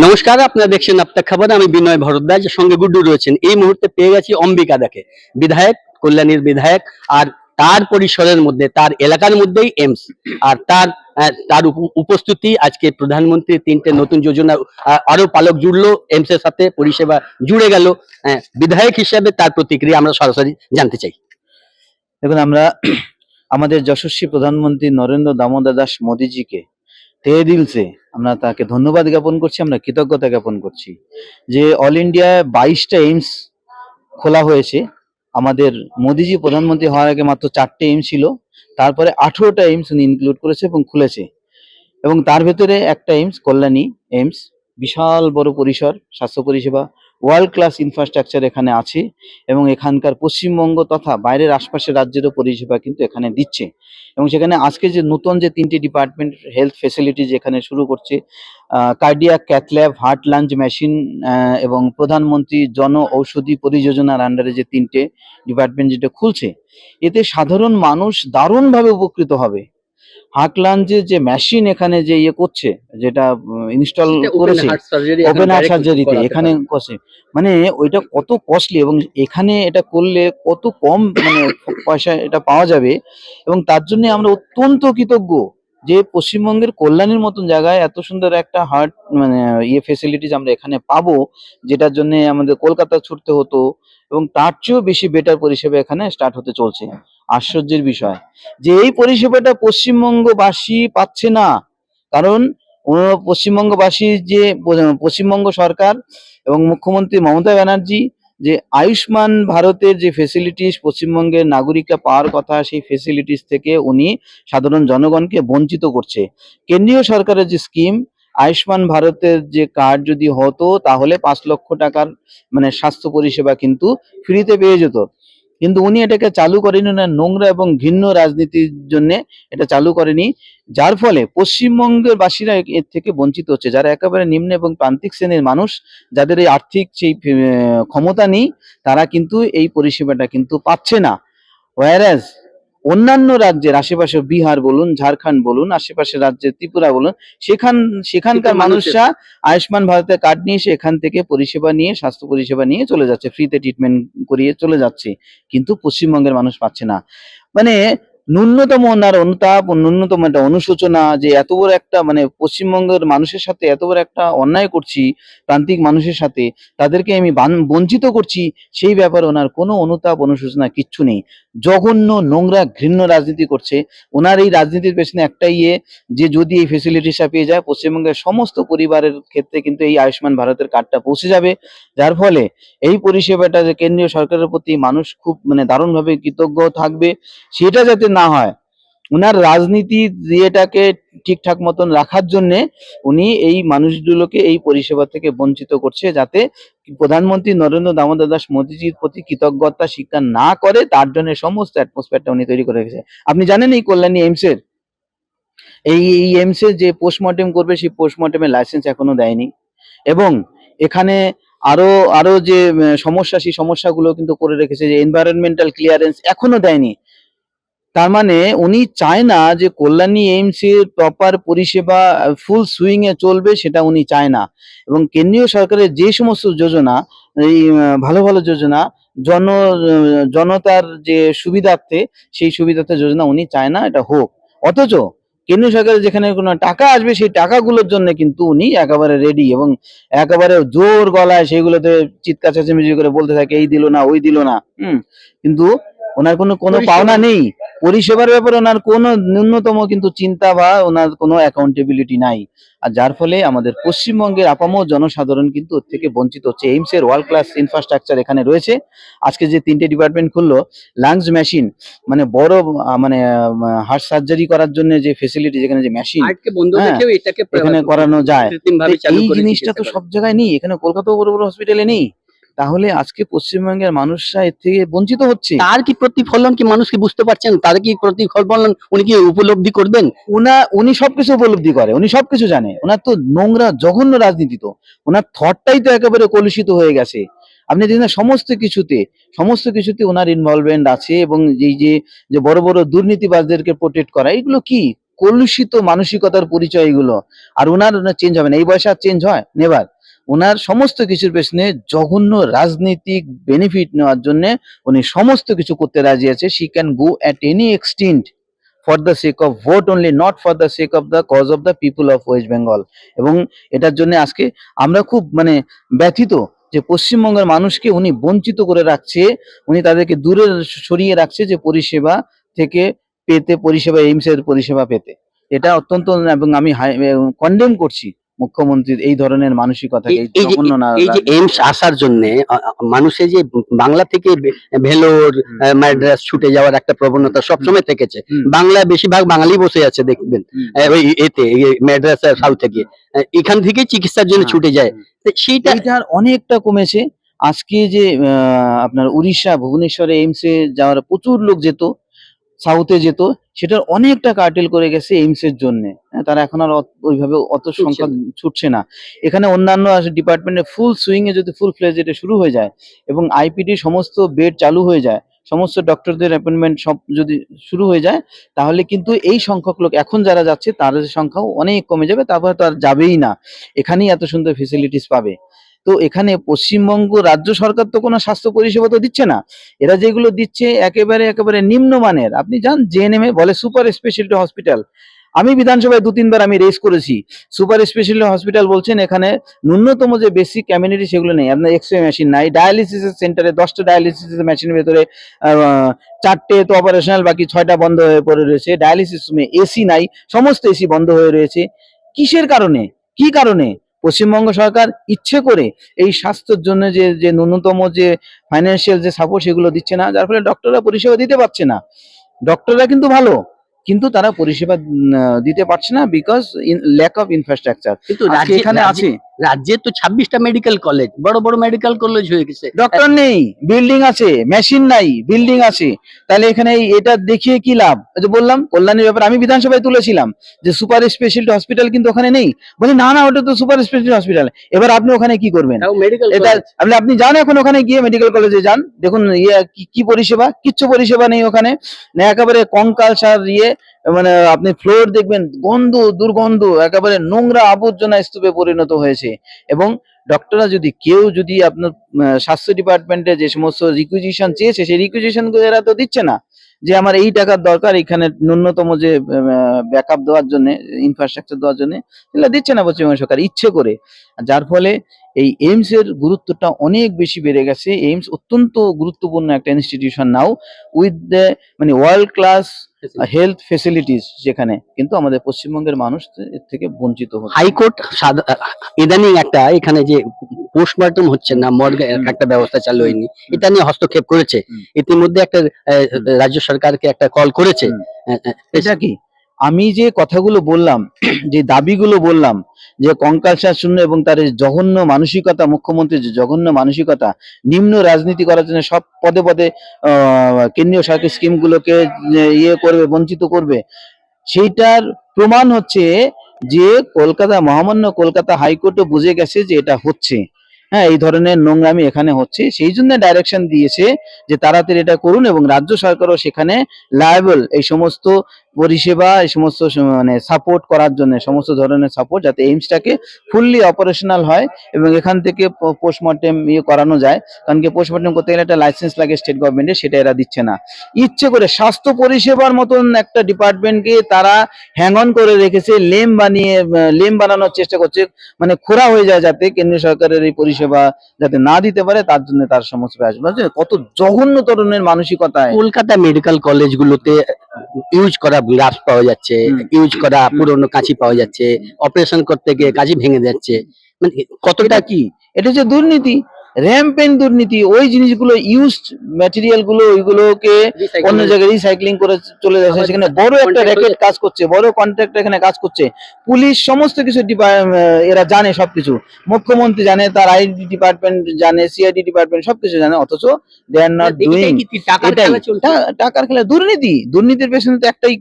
নমস্কার আপনারা দেখছেন আপনার খবর। আমি বিনয় ভরদ্বাজ সঙ্গে গুড্ডু রয়েছেন। এই মুহূর্তে পেয়ে গেছি অম্বিকা দাকে। বিধায়ক কল্যাণীর বিধায়ক আর তার পরিসরের মধ্যে তার এলাকার মধ্যেই এমস। আর তার তার উপ- উপস্থিতি আজকে প্রধানমন্ত্রী তিনটে নতুন যোজনা আরও পালক জুড়লো এমস এর সাথে পরিষেবা জুড়ে গেল। আহ, বিধায়ক হিসাবে তার প্রতিক্রিয়া আমরা সরাসরি জানতে চাই। দেখুন আমরা আমাদের যশস্বী প্রধানমন্ত্রী নরেন্দ্র দামোদর দাস মোদীজিকে তেহে দিলসে আমরা তাকে ধন্যবাদ জ্ঞাপন করছি, আমরা কৃতজ্ঞতা জ্ঞাপন করছি। যে অল ইন্ডিয়ায় বাইশটা এইমস খোলা হয়েছে, আমাদের মোদিজি প্রধানমন্ত্রী হওয়ার আগে মাত্র চারটে এইমস ছিল, তারপরে আঠেরোটা এইমস উনি ইনক্লুড করেছে এবং খুলেছে। এবং তার ভেতরে একটা এইমস কল্যাণী এইমস বিশাল বড় পরিসর, স্বাস্থ্য পরিষেবা ওয়ার্ল্ড ক্লাস ইনফ্রাস্ট্রাকচার এখানে আছে, এবং এখানকার পশ্চিমবঙ্গ তথা বাইরের আশপাশের রাজ্যেরও পরিষেবা কিন্তু এখানে দিচ্ছে। এবং সেখানে আজকে যে নতুন যে তিনটি ডিপার্টমেন্ট হেলথ ফেসিলিটি এখানে শুরু করছে cardiac cath lab heart lung machine এবং প্রধানমন্ত্রী জন ঔষধি পরিযোজনার আন্ডারে যে তিনটে ডিপার্টমেন্ট যেটা খুলছে, এতে সাধারণ মানুষ দারুণভাবে উপকৃত হবে। লাঞ্চের যে মেশিন এখানে যে ইয়ে করছে যেটা ইনস্টল করেছে ওপেন হার্ট সার্জারিতে এখানে করছে। মানে ওইটা কত কস্টলি এবং এখানে এটা করলে কত কম মানে পয়সা এটা পাওয়া যাবে এবং তার জন্য আমরা অত্যন্ত কৃতজ্ঞ। যে পশ্চিমবঙ্গের কল্যাণীর মতন জায়গায় এত সুন্দর একটা হার্ট মানে ইয়ে ফেসিলিটিস আমরা এখানে পাবো, যেটার জন্য আমাদের কলকাতা ছুটতে হতো এবং তার চেয়েও বেশি বেটার পরিষেবা এখানে স্টার্ট হতে চলছে। আশ্চর্যের বিষয়। যে এই পরিষেবাটা পশ্চিমবঙ্গবাসী পাচ্ছে না, কারণ পশ্চিমবঙ্গবাসীর যে, পশ্চিমবঙ্গ সরকার এবং মুখ্যমন্ত্রী মমতা ব্যানার্জি যে আয়ুষ্মান ভারতের যে ফেসিলিটিস পশ্চিমবঙ্গের নাগরিকরা পাওয়ার কথা, সেই ফেসিলিটিস থেকে উনি সাধারণ জনগণকে বঞ্চিত করছে। কেন্দ্রীয় সরকারের যে স্কিম আয়ুষ্মান ভারতের যে কার্ড যদি হতো, তাহলে পাঁচ লক্ষ টাকার মানে স্বাস্থ্য পরিষেবা কিন্তু ফ্রিতে পেয়ে যেত। কিন্তু উনি এটাকে চালু করেনি না, নোংরা এবং ঘৃণ্য রাজনীতির জন্য এটা চালু করেনি, যার ফলে পশ্চিমবঙ্গের বাসীরা এর থেকে বঞ্চিত হচ্ছে। যারা একেবারে নিম্ন এবং প্রান্তিক শ্রেণির মানুষ, যাদের এই আর্থিক সেই ক্ষমতা নেই, তারা কিন্তু এই পরিষেবাটা কিন্তু পাচ্ছে না। ওয়ারাজ অন্যান্য রাজ্যের আশেপাশে বিহার বলুন ঝাড়খন্ড বলুন আশেপাশের রাজ্যের ত্রিপুরা বলুন সেখান সেখানকার মানুষরা আয়ুষ্মান ভারতের কার্ড নিয়ে এসে এখান থেকে পরিষেবা নিয়ে স্বাস্থ্য পরিষেবা নিয়ে চলে যাচ্ছে ফ্রিতে ট্রিটমেন্ট করিয়ে চলে যাচ্ছে। কিন্তু পশ্চিমবঙ্গের মানুষ পাচ্ছে না। মানে ন্যূনতম ওনার অনুতাপ ন্যূনতম একটা অনুশোচনা যে এত বড় একটা মানে পশ্চিমবঙ্গের মানুষের সাথে এত বড় একটা অন্যায় করছি, প্রান্তিক মানুষের সাথে, তাদেরকে আমি বঞ্চিত করছি, সেই ব্যাপারে ওনার কোনো অনুতাপ, অনুশোচনা কিচ্ছু নেই। জঘন্য নোংরা, ঘৃণ্য রাজনীতি করছে। ওনার এই রাজনীতির পেছনে একটাই ইয়ে যে যদি এই ফেসিলিটিসটা পেয়ে যায়, পশ্চিমবঙ্গের সমস্ত পরিবারের ক্ষেত্রে কিন্তু এই আয়ুষ্মান ভারতের কার্ডটা পৌঁছে যাবে। যার ফলে এই পরিষেবাটা যে কেন্দ্রীয় সরকারের প্রতি মানুষ খুব মানে দারুণভাবে কৃতজ্ঞ থাকবে। সেটা যাতে না হয়। ওনার রাজনীতি ইয়েটাকে ঠিকঠাক মতন রাখার জন্যে উনি এই মানুষগুলোকে এই পরিষেবা থেকে বঞ্চিত করছে যাতে প্রধানমন্ত্রী নরেন্দ্র দামোদর দাস মোদীজির প্রতি কৃতজ্ঞতা স্বীকার না করে, তার জন্য সমস্ত অ্যাটমসফিয়ারটা উনি তৈরি করে রেখেছে। আপনি জানেন এই কল্যাণী এইমসের? এই এই এইমসের যে পোস্টমর্টেম করবে, সেই পোস্টমর্টেমের লাইসেন্স এখনও দেয়নি। এবং এখানে আরও আরও যে সমস্যা, সেই সমস্যাগুলো কিন্তু করে রেখেছে যে এনভায়রনমেন্টাল ক্লিয়ারেন্স এখনও দেয়নি। তার মানে উনি চায় না যে কল্যাণী এইমস এর প্রপার পরিষেবা ফুল সুইং এ চলবে সেটা উনি চায় না। এবং কেন্দ্রীয় সরকারের যে সমস্ত যোজনা, এই ভালো ভালো যোজনা, জন জনতার যে সুবিধার্থে সেই সুবিধার্থে যোজনা উনি চায় না, এটা হোক। অথচ কেন্দ্রীয় সরকারের যেখানে কোনো টাকা আসবে সেই টাকাগুলোর জন্য কিন্তু উনি একেবারে রেডি এবং একেবারে জোর গলায় সেইগুলোতে চিৎকার চেঁচামেচি করে বলতে থাকে, এই দিল না, ওই দিল না। হুম। কিন্তু ওনার কোনো কোনো পাওনা নেই। পরিষেবার ব্যাপারে ওনার কোনো ন্যূনতম কিন্তু চিন্তা বা ওনার কোনো অ্যাকাউন্টেবিলিটি নাই। আর যার ফলে আমাদের পশ্চিমবঙ্গের আপামর জনসাধারণ কিন্তু ওর থেকে বঞ্চিত হচ্ছে। এইমস এর ওয়ার্ল্ড ক্লাস ইনফ্রাস্ট্রাকচার এখানে রয়েছে। আজকে যে তিনটে ডিপার্টমেন্ট খুললো লাংস মেশিন মানে বড় মানে হার্ট সার্জারি করার জন্য যে ফেসিলিটি যেখানে যে মেশিন হ্যাঁ, এখানে করানো যায়। এই জিনিসটা তো সব জায়গায় নেই। এখানে কলকাতা বড় বড় হসপিটালে নেই। তাহলে আজকে পশ্চিমবঙ্গের মানুষরা এর থেকে বঞ্চিত হচ্ছে। তার কি প্রতিফলন কি মানুষ কি বুঝতে পারছেন? তার কি প্রতিফলন উনি কি উপলব্ধি করবেন? উনা উনি সবকিছু উপলব্ধি করে উনি সবকিছু জানে। ওনার তো নোংরা জঘন্য রাজনীতি তো। ওনার থটটাই তো একেবারে কলুষিত হয়ে গেছে। আপনি দেখেন সমস্ত কিছুতে সমস্ত কিছুতে ওনার ইনভলভমেন্ট আছে এবং এই যে যে বড় বড় দুর্নীতিবাজদেরকে প্রোটেক্ট করা এগুলো কি? কলুষিত মানসিকতার পরিচয় এগুলো। আর ওনার চেঞ্জ হবে না। এই বয়সে আর চেঞ্জ হয়? নেবার ওনার সমস্ত কিছুর পেছনে জঘন্য রাজনৈতিক বেনিফিট নেওয়ার জন্য উনি সমস্ত কিছু করতে রাজি আছে। She can go at any extent for the sake of vote only not for the sake of the cause of the people of West Bengal এবং এটার জন্য আজকে আমরা খুব মানে ব্যথিত যে পশ্চিমবঙ্গের মানুষকে উনি বঞ্চিত করে রাখছে, উনি তাদেরকে দূরে সরিয়ে রাখছে যে পরিষেবা থেকে পেতে, পরিষেবা এইমসের পরিষেবা পেতে। এটা অত্যন্ত এবং আমি কন্ডেম করছি। মুখ্যমন্ত্রীর এই ধরনের মানসিকতা এই- যে- এইমস আসার জন্য মানুষের যে বাংলা থেকে ভেলোর। মাদ্রাস ছুটে যাওয়ার একটা প্রবণতা সবসময় থেকেছে। বাংলা বেশিরভাগ বাঙালি বসে আছে দেখবেন। ওই এতে মাদ্রাসা সাউথে গিয়ে এখান থেকে চিকিৎসার জন্য হ্যাঁ, ছুটে যায়। সেইটা অনেকটা কমেছে। আজকে যে আহ, আপনার উড়িষ্যা ভুবনেশ্বরে এইমসে যাওয়ার প্রচুর লোক যেত। সাউথে যেত সেটার অনেকটা কার্টেল করে গেছে এইমস এর জন্য। তারা এখন আর ওইভাবে অত সংখ্যা ছুটছে না। এখানে অন্যান্য ডিপার্টমেন্টে ফুল সুইং এ যদি ফুল ফ্লেজ এটা শুরু হয়ে যায় এবং আইপিডি সমস্ত বেড চালু হয়ে যায় সমস্ত ডক্টরদের অ্যাপয়েন্টমেন্ট সব যদি শুরু হয়ে যায় তাহলে কিন্তু এই সংখ্যক লোক এখন যারা যাচ্ছে তাদের সংখ্যাও অনেক কমে যাবে তারপরে তো আর যাবেই না। এখানেই এত সুন্দর ফেসিলিটিস পাবে। তো এখানে পশ্চিমবঙ্গ রাজ্য সরকার তো কোনো স্বাস্থ্য পরিষেবা তো দিচ্ছে না। এরা যেগুলো দিচ্ছে একেবারে একেবারে নিম্নমানের। আপনি যান জেএনএম এ, বলে সুপার স্পেশালিটি হসপিটাল। আমি বিধানসভায় দু, তিনবার আমি রেস করেছি। সুপার স্পেশালিটি হসপিটাল বলছেন এখানে ন্যূনতম যে বেসিক কমিউনিটি সেগুলো নেই। আপনার এক্স রে মেশিন নাই ডায়ালিসিসের সেন্টারে দশটা ডায়ালিসিস মেশিনের ভেতরে চারটে তো অপারেশনাল বাকি ছয়টা বন্ধ হয়ে পড়ে রয়েছে। ডায়ালিসিস রুমে এসি নাই। সমস্ত এসি বন্ধ হয়ে রয়েছে। কিসের কারণে? কি কারণে? পশ্চিমবঙ্গ সরকার ইচ্ছে করে এই স্বাস্থ্যের জন্য যে যে ন্যূনতম যে ফাইন্যান্সিয়াল যে সাপোর্ট সেগুলো দিচ্ছে না যার ফলে ডক্টররা পরিষেবা দিতে পারছে না। ডক্টররা কিন্তু ভালো কিন্তু তারা পরিষেবা দিতে পারছে না because in lack of infrastructure কিন্তু এখানে আছে। রাজ্যে তো ছাব্বিশটা মেডিকেল কলেজ বড় বড় মেডিকেল কলেজ হয়ে গেছে। ডক্টর নেই বিল্ডিং আছে মেশিন নাই বিল্ডিং আছে। তাহলে এখানে এটা দেখিয়ে কি লাভ? বললাম কল্যাণের ব্যাপারে আমি বিধানসভায় তুলেছিলাম যে সুপার স্পেশালিটি হসপিটাল কিন্তু ওখানে নেই। বলি না না ওটা তো সুপার স্পেশালিটি হসপিটাল এবার আপনি ওখানে কি করবেন? মেডিকেল এটা আপনি আপনি যান এখন ওখানে গিয়ে মেডিকেল কলেজে যান। দেখুন ইয়ে কি- কি পরিষেবা? কিচ্ছু পরিষেবা নেই ওখানে। একেবারে কঙ্কাল সার ইয়ে মানে আপনি ফ্লোর দেখবেন গন্ধ, দুর্গন্ধ, একেবারে নোংরা আবর্জনা স্তূপে পরিণত হয়েছে। এবং ডক্টররা যদি কেউ যদি আপনার স্বাস্থ্য ডিপার্টমেন্টে যে সমস্ত রিকুইজিশন চেয়েছে, সেই রিকুইজিশন এরা তো দিচ্ছে না যে আমার এই টাকার দরকার, এখানে ন্যূনতম যে ব্যাকআপ দেওয়ার জন্য ইনফ্রাস্ট্রাকচার দেওয়ার জন্য, এগুলো দিচ্ছে না পশ্চিমবঙ্গ সরকার, ইচ্ছে করে। যার ফলে এই এইমস এর গুরুত্বটা অনেক বেশি বেড়ে গেছে। এইমস অত্যন্ত গুরুত্বপূর্ণ একটা ইনস্টিটিউশন নাও উইথ দ্য মানে ওয়ার্ল্ড ক্লাস হেলথ ফেসিলিটিস যেখানে কিন্তু আমাদের পশ্চিমবঙ্গের মানুষ এর থেকে বঞ্চিত হচ্ছে। হাইকোর্ট সাদা- ইদানিং একটা এখানে যে পোস্টমর্টম হচ্ছে না মর্গে একটা ব্যবস্থা চালু হয়নি। এটা নিয়ে হস্তক্ষেপ করেছে। ইতিমধ্যে একটা রাজ্য সরকারকে একটা কল করেছে। এটা কি? আমি যে কথাগুলো বললাম যে দাবিগুলো বললাম যে কঙ্কালসার শূন্য এবং তার জঘন্য মানসিকতা, মুখ্যমন্ত্রীর যে জঘন্য মানসিকতা, নিম্ন রাজনীতি করার জন্য সব পদে পদে কেন্দ্রীয় সরকারি স্কিমগুলোকে ইয়ে করবে, বঞ্চিত করবে। সেইটার প্রমাণ হচ্ছে যে কলকাতা, মহামান্য কলকাতা হাইকোর্টও বুঝে গেছে যে এটা হচ্ছে। হ্যাঁ এই ধরনের নোংরামি এখানে হচ্ছে। সেই জন্য ডাইরেকশন দিয়েছে যে তাড়াতাড়ি এটা করুন এবং রাজ্য সরকারও সেখানে লায়াবল এই সমস্ত পরিষেবা, এই সমস্ত মানে সাপোর্ট করার জন্য সমস্ত ধরনের সাপোর্ট যাতে এইমসটাকে ফুললি অপারেশনাল হয় এবং এখান থেকে পোস্টমর্টেম ইয়ে করানো যায়। কারণ কি পোস্টমর্টেম করতে গেলে একটা লাইসেন্স লাগে স্টেট গভর্নমেন্টের সেটা এরা দিচ্ছে না। ইচ্ছে করে স্বাস্থ্য পরিষেবার মতন একটা ডিপার্টমেন্টকে তারা হ্যাং অন করে রেখেছে, লেম বানিয়ে, লেম বানানোর চেষ্টা করছে মানে খোরা হয়ে যায় যাতে কেন্দ্রীয় সরকারের এই পরিষেবা যাতে না দিতে পারে, তার জন্য তার প্রয়াস। বুঝছেন? কত জঘন্য ধরনের মানসিকতায়। কলকাতা মেডিকেল কলেজগুলোতে ইউজ করা গ্লাস পাওয়া যাচ্ছে ইউজ করা। পুরনো কাঁচি পাওয়া যাচ্ছে অপারেশন করতে গিয়ে কাঁচি ভেঙে যাচ্ছে। মানে কতটা কি? এটা হচ্ছে দুর্নীতি। র্যাম্পেন দুর্নীতি ওই জিনিসগুলো ইউজড ম্যাটেরিয়ালগুলো ওইগুলোকে অন্য জায়গায় রিসাইক্লিং করে চলে যাচ্ছে। সেখানে বড় একটা র্যাকেট কাজ করছে বড় কন্ট্রাক্টর এখানে কাজ করছে। পুলিশ সমস্ত কিছু এরা জানে সবকিছু। মুখ্যমন্ত্রী জানে তার আইডি ডিপার্টমেন্ট জানে সিআইডি ডিপার্টমেন্ট সবকিছু জানে অথচ দে আর নট ডুইং টাকার খেলা দুর্নীতি। দুর্নীতির পেছনে তো একটাই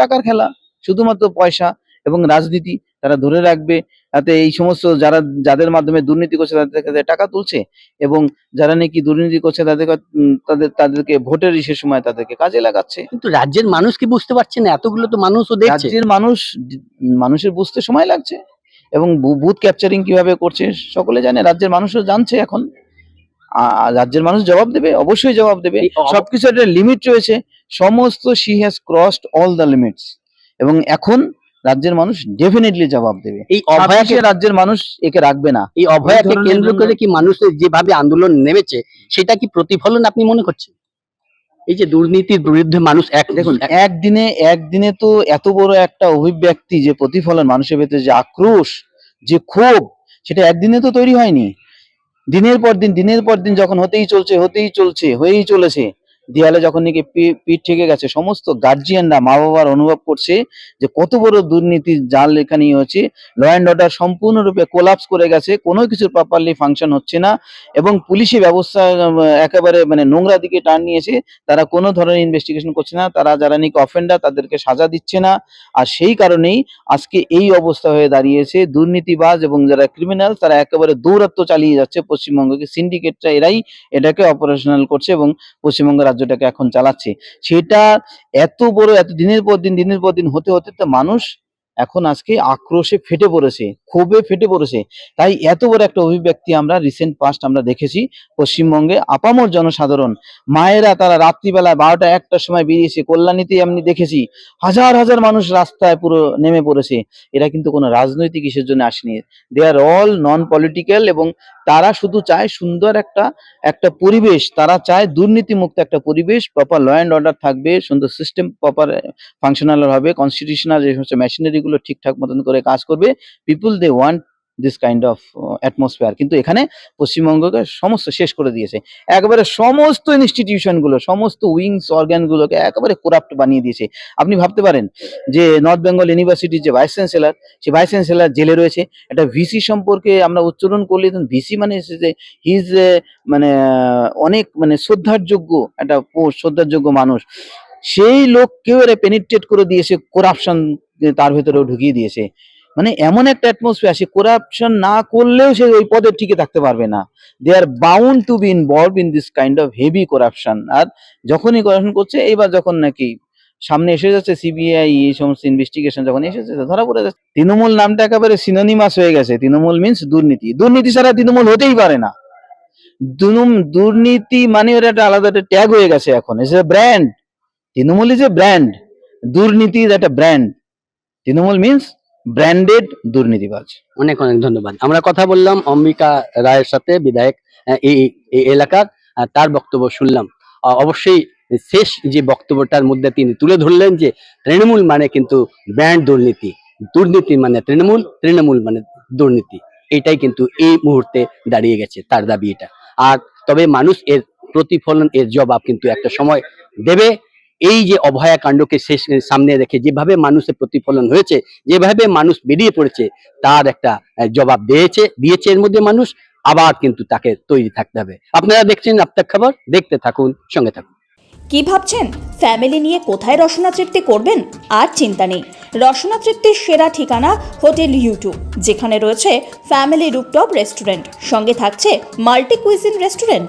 টাকার খেলা। শুধুমাত্র পয়সা এবং রাজনীতি। তারা ধরে রাখবে তাতে এই সমস্ত যারা যাদের মাধ্যমে দুর্নীতি করছে তাদের কাছে টাকা তুলছে এবং যারা নাকি দুর্নীতি করছে তাদের তাদের তাদেরকে ভোটের ইসের সময় তাদেরকে কাজে লাগাচ্ছে। কিন্তু রাজ্যের মানুষ কি বুঝতে পারছে না? এতগুলো তো মানুষও দেখছে। রাজ্যের মানুষ মানুষের বুঝতে সময় লাগছে এবং বুথ ক্যাপচারিং কীভাবে করছে সকলে জানে রাজ্যের মানুষও জানছে এখন। রাজ্যের মানুষ জবাব দেবে অবশ্যই জবাব দেবে। সবকিছু একটা লিমিট রয়েছে সমস্ত she has crossed all the limits এবং এখন রাজ্যের মানুষ ডেফিনেটলি জবাব দেবে। এই অভয়াকে রাজ্যের মানুষ একে রাখবে না। এই অভয়াকে কেন্দ্র করে কি মানুষের যেভাবে আন্দোলন নেমেছে সেটা কি প্রতিফলন আপনি মনে করছেন? এই যে দুর্নীতির বিরুদ্ধে মানুষ এক দেখুন একদিনে একদিনে তো এত বড় একটা অভিব্যক্তি যে প্রতিফলন মানুষের ভেতরে যে আক্রোশ যে ক্ষোভ সেটা একদিনে তো তৈরি হয়নি। দিনের পর দিন দিনের পর দিন যখন হতেই চলছে হতেই চলছে হয়েই চলেছে দেয়ালে যখন নাকি পিঠ থেকে গেছে, সমস্ত গার্জিয়ানরা মা বাবার অনুভব করছে যে কত বড় দুর্নীতির জাল এখানে হচ্ছে। ল অ্যান্ড অর্ডার সম্পূর্ণরূপে কোলাপস করে গেছে, কোনো কিছু প্রপারলি ফাংশন হচ্ছে না এবং পুলিশি ব্যবস্থা একেবারে মানে নোংরা দিকে টার্ন নিয়েছে, তারা কোনো ধরনের ইনভেস্টিগেশন করছে না, তারা যারা নাকি অফেন্ডার তাদেরকে সাজা দিচ্ছে না। আর সেই কারণেই আজকে এই অবস্থা হয়ে দাঁড়িয়েছে, দুর্নীতিবাজ এবং যারা ক্রিমিনাল তারা একেবারে দৌরাত্ম্য চালিয়ে যাচ্ছে পশ্চিমবঙ্গকে। সিন্ডিকেটরা এরাই এটাকে অপারেশনাল করছে এবং পশ্চিমবঙ্গ রাজ্যটাকে এখন চালাচ্ছে। সেটা এত বড়, এত দিনের পর দিন, দিনের পর দিন হতে হতে তো মানুষ এখন আজকে আক্রোশে ফেটে পড়েছে, ক্ষোভে ফেটে পড়েছে। তাই এত বড় একটা অভিব্যক্তি আমরা রিসেন্ট পাস্ট আমরা দেখেছি পশ্চিমবঙ্গে আপামর জনসাধারণ। মায়েরা তারা রাত্রিবেলা বারোটা, একটার সময় বেরিয়েছে, কল্যাণীতে আমি দেখেছি হাজার হাজার মানুষ রাস্তায় পুরো নেমে পড়েছে। এরা কিন্তু কোনো রাজনৈতিক ইসের জন্য আসেনি। দে আর অল নন পলিটিক্যাল এবং তারা শুধু চায় সুন্দর একটা একটা পরিবেশ। তারা চায় দুর্নীতিমুক্ত একটা পরিবেশ প্রপার ল অ্যান্ড অর্ডার থাকবে, সুন্দর সিস্টেম প্রপার ফাংশনাল হবে কনস্টিটিউশনাল যে সমস্ত মেশিনারিগুলো ঠিকঠাক মতন করে কাজ করবে people they want this kind of atmosphere কিন্তু এখানে পশ্চিমবঙ্গকে সমস্ত শেষ করে দিয়েছে। একেবারে সমস্ত ইনস্টিটিউশনগুলো সমস্ত উইংস অর্গান গুলোকে একেবারে করাপ্ট বানিয়ে দিয়েছে। আপনি ভাবতে পারেন যে নর্থ বেঙ্গল ইউনিভার্সিটির যে ভাইস চ্যান্সেলর সে ভাইস চ্যান্সেলর জেলে রয়েছে। একটা ভিসি সম্পর্কে আমরা উচ্চারণ করলে ভিসি মানে যে হিজ মানে অনেক মানে শ্রদ্ধার যোগ্য একটা পোস্ট শ্রদ্ধার যোগ্য মানুষ। সেই লোককেও এরা পেনিট্রেট করে দিয়েছে করাপশন তার ভেতরেও ঢুকিয়ে দিয়েছে। মানে এমন একটা অ্যাটমসফিয়ার সে করাপশন না করলেও সে ওই পদে টিকে থাকতে পারবে না। They are bound to be involve in this kind of heavy corruption আর যখনই করাপশন করছে, এইবার যখন নাকি সামনে এসে যাচ্ছে সিবিআই এই সমস্ত ইনভেস্টিগেশন যখন এসে যাচ্ছে, ধরা পড়ে যাচ্ছে। তৃণমূল নামটা একেবারে সিনোনিমাস হয়ে গেছে। তৃণমূল মিন্স দুর্নীতি। দুর্নীতি ছাড়া তৃণমূল হতেই পারে না। দুর্নীতি মানে ওটা একটা আলাদা একটা ট্যাগ হয়ে গেছে এখন। Is a brand Trinamool is a brand দুর্নীতি ইজ একটা ব্র্যান্ড তৃণমূল মিন্স ব্র্যান্ডেড দুর্নীতিবাজ। অনেক অনেক ধন্যবাদ। আমরা কথা বললাম অম্বিকা রায়ের সাথে, বিধায়ক এই এলাকার তার বক্তব্য শুনলাম। অবশ্যই শেষ যে বক্তব্যটার মধ্যে তিনি তুলে ধরলেন যে তৃণমূল মানে কিন্তু ব্র্যান্ড দুর্নীতি। দুর্নীতি মানে তৃণমূল তৃণমূল মানে দুর্নীতি। এটাই কিন্তু এই মুহূর্তে দাঁড়িয়ে গেছে, তার দাবি এটা। আর তবে মানুষ এর প্রতিফলন, এর জবাব কিন্তু একটা সময় দেবে। এই যে অভয়া কাণ্ডকে শেষ, সামনে রেখে যেভাবে মানুষের প্রতিফলন হয়েছে, যেভাবে মানুষ বেরিয়ে পড়েছে, তার একটা জবাব দিয়েছে দিয়েছে এর মধ্যে মানুষ, আবার কিন্তু তাকে তৈরি থাকতে হবে। আপনারা দেখছেন আপনার খবর, দেখতে থাকুন, সঙ্গে থাকুন। কি ভাবছেন? ফ্যামিলি নিয়ে কোথায় রসনা তৃপ্তি করবেন? আর চিন্তা নেই। রসনা তৃপ্তির সেরা ঠিকানা হোটেল ইউটিউব, যেখানে রয়েছে ফ্যামিলি রুপটপ রেস্টুরেন্ট। সঙ্গে থাকছে multi cuisine restaurant.